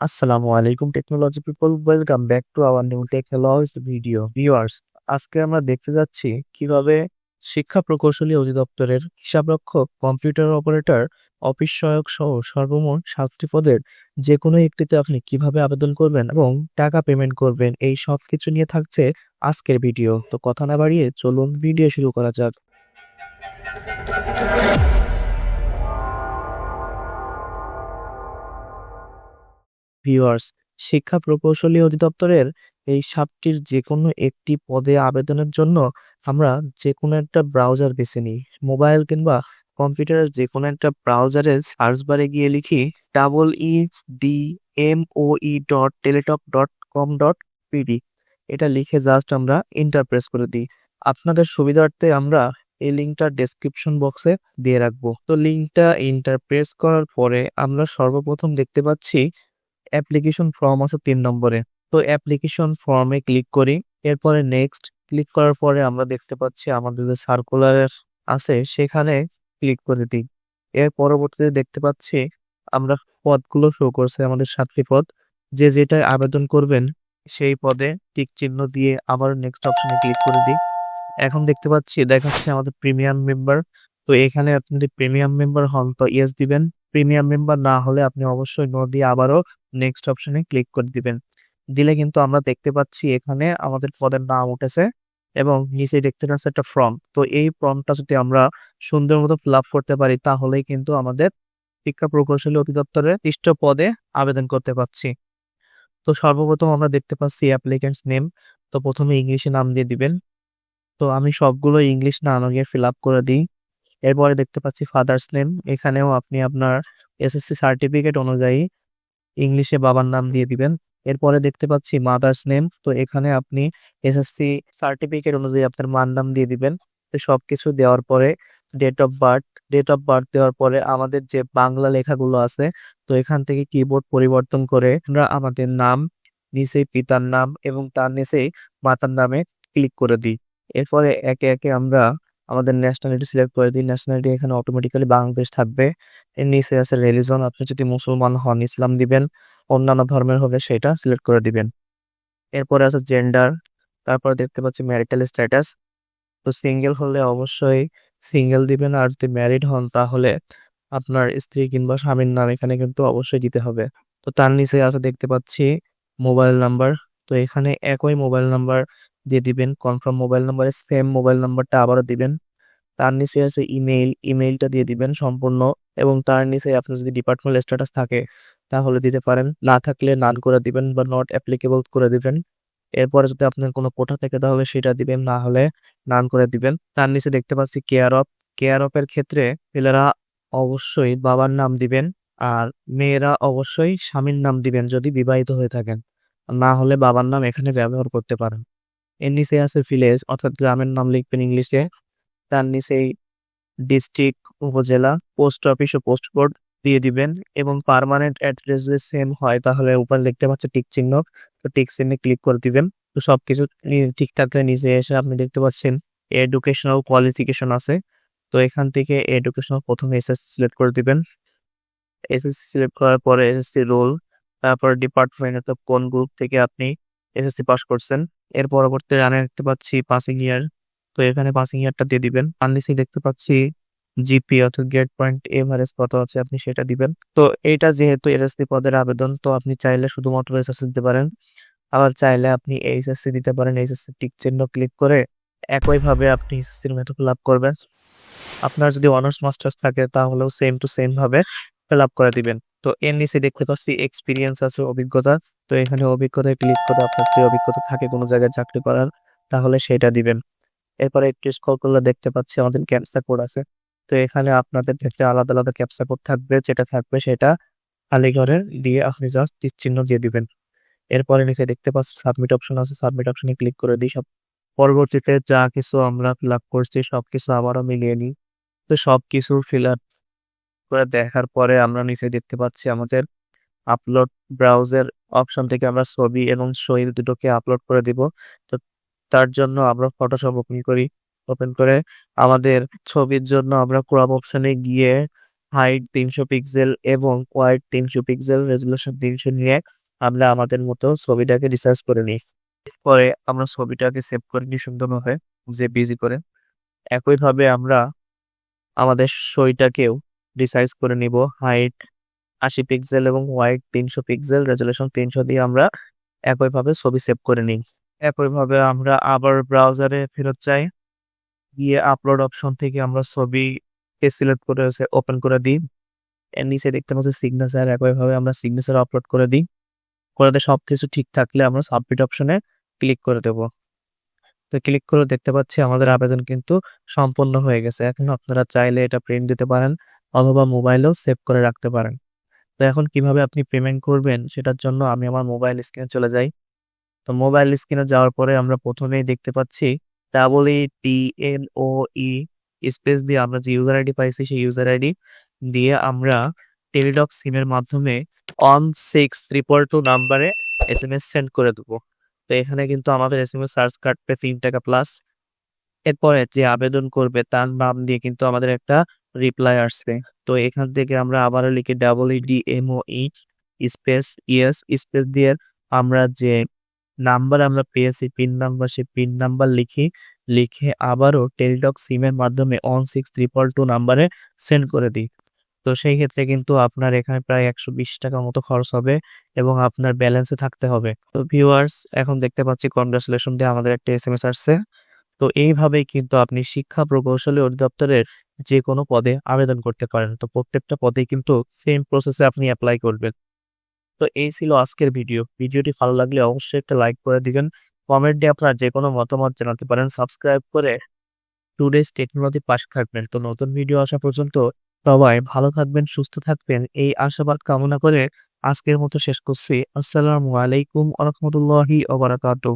আসসালামু আলাইকুম technology people welcome back to our new technology video viewers আজকে আমরা দেখতে যাচ্ছি কীভাবে শিক্ষা প্রকৌশলী অধিদপ্তরের হিসাবরক্ষক কম্পিউটার অপারেটর অফিস সহায়ক সহ সর্বমোট সাতটি পদের যে কোনো একটিতে আপনি কীভাবে আবেদন করবেন এবং টাকা পেমেন্ট করবেন, এই সব কিছু নিয়ে থাকছে আজকের ভিডিও তো কথা না বাড়িয়ে চলুন ভিডিও শুরু করা যাক। ভিউয়ার্স, শিক্ষা প্রকৌশলী অধিদপ্তরের এই সাপটির যে কোনো একটি পদে আবেদনের জন্য আমরা যে কোনো একটা ব্রাউজার বেছে নিই। মোবাইল কিংবা কম্পিউটারের যে কোনো একটা ব্রাউজারে সার্চ বারে গিয়ে লিখি double E D M O E dot Teletalk dot com dot PD এটা লিখে জাস্ট আমরা এন্টার প্রেস করে দিই। আপনাদের সুবিধার্থে আমরা এই লিঙ্কটা ডেসক্রিপশন বক্সে দিয়ে রাখব। তো লিঙ্কটা এন্টার প্রেস করার পরে আমরা সর্বপ্রথম দেখতে পাচ্ছি অ্যাপ্লিকেশন ফর্ম আছে তিন নম্বরে। তো অ্যাপ্লিকেশন ফর্মে ক্লিক করি, এরপরে নেক্সট ক্লিক করার পরে আমরা দেখতে পাচ্ছি আমাদের যে সার্কুলার আছে, সেখানে ক্লিক করে দিই। এর পরবর্তীতে দেখতে পাচ্ছি আমরা পদগুলো শো করছে আমাদের সাতটি পদ। যে যেটায় আবেদন করবেন, সেই পদে টিক চিহ্ন দিয়ে আবার নেক্সট অপশনে ক্লিক করে দিই। এখন দেখতে পাচ্ছি দেখাচ্ছে আমাদের প্রিমিয়াম মেম্বার তো এখানে আপনি যদি প্রিমিয়াম মেম্বার হন, তো ইয়েস দিবেন। প্রিমিয়াম মেম্বার না হলে আপনি অবশ্যই নো দিয়ে আবারও নেক্সট অপশনে ক্লিক করে দিবেন। দিলে কিন্তু আমরা দেখতে পাচ্ছি এখানে আমাদের পদের নাম উঠেছে এবং নিচে দেখতে পাচ্ছি একটা ফর্ম তো এই ফর্মটা যদি আমরা সুন্দর মতো ফিল আপ করতে পারি, তাহলেই কিন্তু আমাদের শিক্ষা প্রকৌশলী অধিদপ্তরের ইষ্ট পদে আবেদন করতে পারছি। তো সর্বপ্রথম আমরা দেখতে পাচ্ছি অ্যাপ্লিকেন্টস নেম তো প্রথমে ইংলিশে নাম দিয়ে দিবেন। তো আমি সবগুলো ইংলিশ নাম আগে ফিল আপ করে দিই। এরপরে দেখতে পাচ্ছি ফাদার্স নেম এখানেও আপনি আপনার এসএসসি সার্টিফিকেট অনুযায়ী ইংলিশে বাবার নাম দিয়ে দিবেন। এরপরে দেখতে পাচ্ছি মাদার্স নেম তো এখানে আপনি এসএসসি সার্টিফিকেট অনুযায়ী আপনার মার নাম দিয়ে দিবেন। তো সবকিছু দেওয়ার পরে date of birth date of birth দেওয়ার পরে আমাদের যে বাংলা লেখাগুলো আছে, তো এখান থেকে কিবোর্ড পরিবর্তন করে আমরা আমাদের নাম, নিচে পিতার নাম এবং তার নিচে মাতার নামে ক্লিক করে দিই। এরপরে একে একে আমরা আমাদের ন্যাশনালিটি সিলেক্ট করে দিই। ন্যাশনালিটি এখানে অটোমেটিক্যালি বাংলাদেশ থাকবে। এর নিচে আছে রিলিজন আপনি যদি মুসলমান হন, ইসলাম দিবেন, অন্যান্য ধর্মের হলে সেটা সিলেক্ট করে দিবেন। এরপরে আছে জেন্ডার তারপর দেখতে পাচ্ছি ম্যারিটাল স্ট্যাটাস তো সিঙ্গেল হলে অবশ্যই সিঙ্গেল দিবেন আর যদি ম্যারিড হন, তাহলে আপনার স্ত্রী কিংবা স্বামীর নাম এখানে কিন্তু অবশ্যই দিতে হবে। তো তার নিচে আছে দেখতে পাচ্ছি মোবাইল নাম্বার তো এখানে একই মোবাইল নাম্বার দিয়ে দিবেন। কনফার্ম মোবাইল নাম্বারে সেম মোবাইল নাম্বারটা আবারও দিবেন। তার নিচে আছে ইমেইল ইমেইলটা দিয়ে দিবেন সম্পূর্ণ এবং তার নিচে আপনার যদি ডিপার্টমেন্ট স্ট্যাটাস থাকে তাহলে দিতে পারেন। না থাকলে নান করে দিবেন বা নট অ্যাপ্লিকেবল করে দিবেন। এরপরে যদি আপনার কোনো কোঠা থেকে তাহলে সেটা দিবেন, না হলে নান করে দিবেন। তার নিচে দেখতে পাচ্ছি কেয়ার অফ কেয়ার অফের ক্ষেত্রে ছেলেরা অবশ্যই বাবার নাম দিবেন আর মেয়েরা অবশ্যই স্বামীর নাম দিবেন যদি বিবাহিত হয়ে থাকেন। না হলে বাবার নাম এখানে ব্যবহার করতে পারেন। এর নিচে আছে ভিলেজ, অর্থাৎ গ্রামের নাম লিখবেন ইংলিশে। তার নিচেই ডিস্ট্রিক্ট উপজেলা, পোস্ট অফিস ও পোস্ট কোড দিয়ে দিবেন এবং পার্মানেন্ট অ্যাড্রেস যদি সেম হয়, তাহলে উপরে লিখতে পাচ্ছে টিক চিহ্ন। তো টিক চিহ্নে ক্লিক করে দিবেন। তো সবকিছু নি- ঠিক থাকলে নিচে এসে আপনি দেখতে পাচ্ছেন এডুকেশনাল কোয়ালিফিকেশন আছে। তো এখান থেকে এডুকেশনাল প্রথমে এসএসসি সিলেক্ট করে দিবেন। এসএসসি সিলেক্ট করার পরে এসএসসি রোল, তারপর ডিপার্টমেন্ট অর্থাৎ কোন গ্রুপ থেকে আপনি এসএসসি পাস করছেন। এর পরবর্তী রানে দেখতে পাচ্ছি পাসিং ইয়ার তো এখানে পাসিং ইয়ারটা দিয়ে দিবেন। নিচে দেখতে পাচ্ছি জিপি অর্থাৎ গ্রেড পয়েন্ট এভারেজ কত আছে আপনি সেটা দিবেন। তো এইটা যেহেতু এসএসসি পদের আবেদন, তো আপনি চাইলে শুধুমাত্র এসএসসি দিতে পারেন। আবার চাইলে আপনি এইচএসসি দিতে পারেন। এইচএসসি টিক চিহ্ন ক্লিক করে একইভাবে আপনি এসএসসির মেথড আপ করবেন। আপনার যদি অনার্স মাস্টার্স থাকে, তাহলেও সেম টু সেম ভাবে আপ করে দিবেন। তো এর নিচে দেখতে পাচ্ছি এক্সপিরিয়েন্স আছে, অভিজ্ঞতা। তো এখানে অভিজ্ঞতায় ক্লিক করে আপনার যদি অভিজ্ঞতা থাকে কোনো জায়গায় চাকরি করার, তাহলে সেটা দিবেন। এরপরে একটু স্ক্রল করলে দেখতে পাচ্ছি আমাদের ক্যাপসা কোড আছে। তো এখানে আপনাদের ক্ষেত্রে আলাদা আলাদা ক্যাপসা কোড থাকবে, যেটা থাকবে সেটা খালি দিয়ে আপনি জাস্ট টিক চিহ্ন দিয়ে দিবেন। এরপরে নিচে দেখতে পাচ্ছি সাবমিট অপশন আছে সাবমিট অপশনে ক্লিক করে দিই সব। পরবর্তীতে যা কিছু আমরা ফিল আপ করছি, সবকিছু আবারও মিলিয়ে নিই। তো সব সবকিছু ফিল আপ করে দেখার পরে আমরা নিচে দেখতে পাচ্ছি আমাদের আপলোড ব্রাউজার অপশন থেকে আমরা ছবি এবং সই দুটোকে আপলোড করে দিব। তো তার জন্য আমরা ফটোশপ ওপেন করি। ওপেন করে আমাদের ছবির জন্য আমরা ক্রপ অপশনে গিয়ে হাইট তিনশো পিক্সেল এবং ওয়াইড তিনশো পিক্সেল রেজুলেশন তিনশো নিয়ে আমরা আমাদের মতো ছবিটাকে রিসার্চ করে নিই। পরে আমরা ছবিটাকে সেভ করে নিই সুন্দরভাবে, যে বিজি করে। একইভাবে আমরা আমাদের ছবিটাকেও রিসাইজ করে নিব। হাইট আশি পিক্সেল এবং হোয়াইট তিনশো পিক্সেল। রেজুলেশন তিনশো দিয়ে আমরা একইভাবে ছবি সেভ করে নিই। একইভাবে আমরা আবার ব্রাউজারে ফেরত যাই। গিয়ে আপলোড অপশন থেকে আমরা ছবিকে সিলেক্ট করে ওপেন করে দিই। এর নিচে দেখতে পাচ্ছি সিগনেচার। একইভাবে আমরা সিগনেচার আপলোড করে দিই। করে দিয়ে সবকিছু ঠিক থাকলে আমরা সাবমিট অপশনে ক্লিক করে দেব। তো ক্লিক করে দেখতে পাচ্ছি আমাদের আবেদন কিন্তু সম্পন্ন হয়ে গেছে। এখন আপনারা চাইলে এটা প্রিন্ট দিতে পারেন। অথবা মোবাইলেও সেভ করে রাখতে পারেন। তো এখন কীভাবে আপনি পেমেন্ট করবেন সেটার জন্য আমি আমার মোবাইল স্ক্রিনে চলে যাই। তো মোবাইল স্ক্রিনে যাওয়ার পরে আমরা প্রথমেই দেখতে পাচ্ছি double E T N O E space দিয়ে আমরা যে ইউজার আইডি পাইছি সেই ইউজার আইডি দিয়ে আমরা টেলিডক সিমের মাধ্যমে অন সিক্স ত্রিপল টু নাম্বারে এস এম এস সেন্ড করে দেবো। তো এখানে কিন্তু আমাদের এস এম এস চার্জ কাটবে তিন টাকা প্লাস এরপরে যে আবেদন করবে তার নাম দিয়ে কিন্তু আমাদের একটা রিপ্লাই আসবে। তো এখান থেকে আমরা আবারও লিখি double D M O E space yes space দিয়ে আমরা যে নাম্বার আমরা পেয়েছি পিন নাম্বার সেই পিন নাম্বার লিখি, লিখে আবারও টেলিটক সিমের মাধ্যমে অন সিক্স ত্রিপল টু নাম্বারে সেন্ড করে দিই। তো সেই ক্ষেত্রে কিন্তু আপনার এখানে প্রায় একশো বিশ টাকা মতো খরচ হবে এবং আপনার ব্যালেন্সে থাকতে হবে। তো ভিউয়ার্স এখন দেখতে পাচ্ছি কনগ্রাচুলেশন দিয়ে আমাদের একটা এস এম এস আসছে। তো এইভাবেই কিন্তু আপনি শিক্ষা প্রকৌশলী অধিদপ্তরের যে কোনো পদে আবেদন করতে পারেন। তো প্রত্যেকটা পদে কিন্তু সেম প্রসেসে আপনি অ্যাপ্লাই করবেন। তো এই ছিল আজকের ভিডিও ভিডিওটি ভালো লাগলে অবশ্যই একটা লাইক করে দিবেন। কমেন্টে আপনার যে কোনো মতামত জানাতে পারেন। সাবস্ক্রাইব করে টুডেস টেকনোলজি পাশে থাকবেন। তো নতুন ভিডিও আসা পর্যন্ত সবাই ভালো থাকবেন, সুস্থ থাকবেন। এই আশাবাদ কামনা করে আজকের মতো শেষ করছি। আসসালামু আলাইকুম আ রহমতুল্লাহি ওবারাকাতুহ